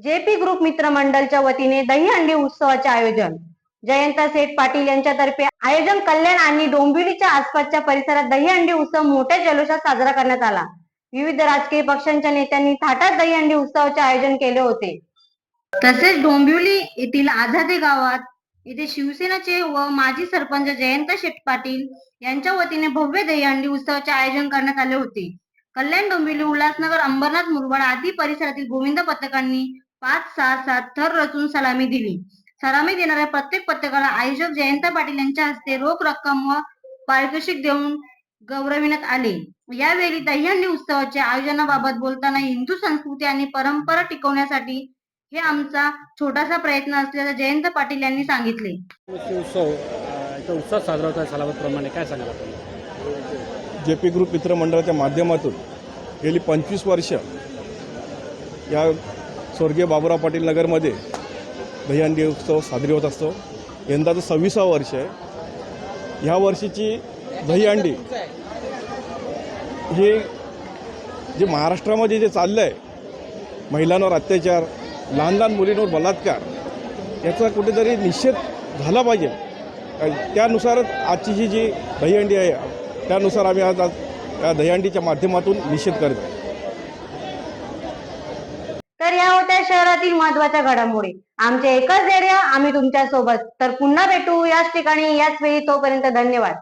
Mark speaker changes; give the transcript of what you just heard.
Speaker 1: JP group मित्र मंडळच्या वतीने दहीहंडी उत्सवाचे आयोजन जयंत सेठ पाटील यांच्यातर्फे आयोजन कल्याण आणि डोंबिवलीच्या आसपासच्या परिसरात दहीहंडी उत्सव मोठ्या जल्लोषात साजरा करण्यात आला. विविध राजकीय पक्षांच्या नेत्यांनी थाटात दहीहंडी उत्सवाचे आयोजन केले होते. तसेच डोंबिवली येथील आझादे गावात येथे शिवसेनेचे व माजी सरपंच जयंत शेठ पाटील यांच्या वतीने भव्य दहीहंडी उत्सवाचे आयोजन करण्यात आले होते. कल्याण डोंबिवली उल्हासनगर अंबरनाथ मुरबाड आदी परिसरातील गोविंद पथकांनी पाच सहा सात थर रचून सलामी दिली. सलामी देणाऱ्या प्रत्येक पथकाला आयोजक जयंत पाटील यांच्या हस्ते रोख रक्कम व पारितोषिक देऊन गौरविण्यात आले. यावेळी दह्यांनी उत्सवाच्या आयोजनाबाबत बोलताना हिंदू संस्कृती आणि परंपरा टिकवण्यासाठी हे आमचा छोटासा प्रयत्न असल्याचं जयंत पाटील यांनी सांगितले.
Speaker 2: उत्सव साजरा होता सालावतप्रमाणे काय सांगाल आपण?
Speaker 3: जे पी ग्रुप मित्रमंडळाच्या माध्यमातून गेली पंचवीस वर्ष या स्वर्गीय बाबुराव पाटील नगरमध्ये दहीहंडी उत्सव साजरी होत असतो. यंदाचं सव्वीसावं वर्ष आहे. ह्या वर्षीची दहीहंडी हे जे महाराष्ट्रामध्ये जे चाललं आहे महिलांवर अत्याचार लहान लहान मुलींवर बलात्कार याचा कुठेतरी निषेध झाला पाहिजे. त्यानुसारच आजची ही जी दहीहंडी आहे त्यानुसार आम्ही आज आज या दहीहंडीच्या माध्यमातून निषेध करत आहे
Speaker 1: तर या होत्या शहरातील महत्त्वाच्या घडामोडी. आमचे एकच धैर्य आम्ही तुमच्यासोबत तर पुन्हा भेटू याच ठिकाणी याच वेळी तोपर्यंत धन्यवाद.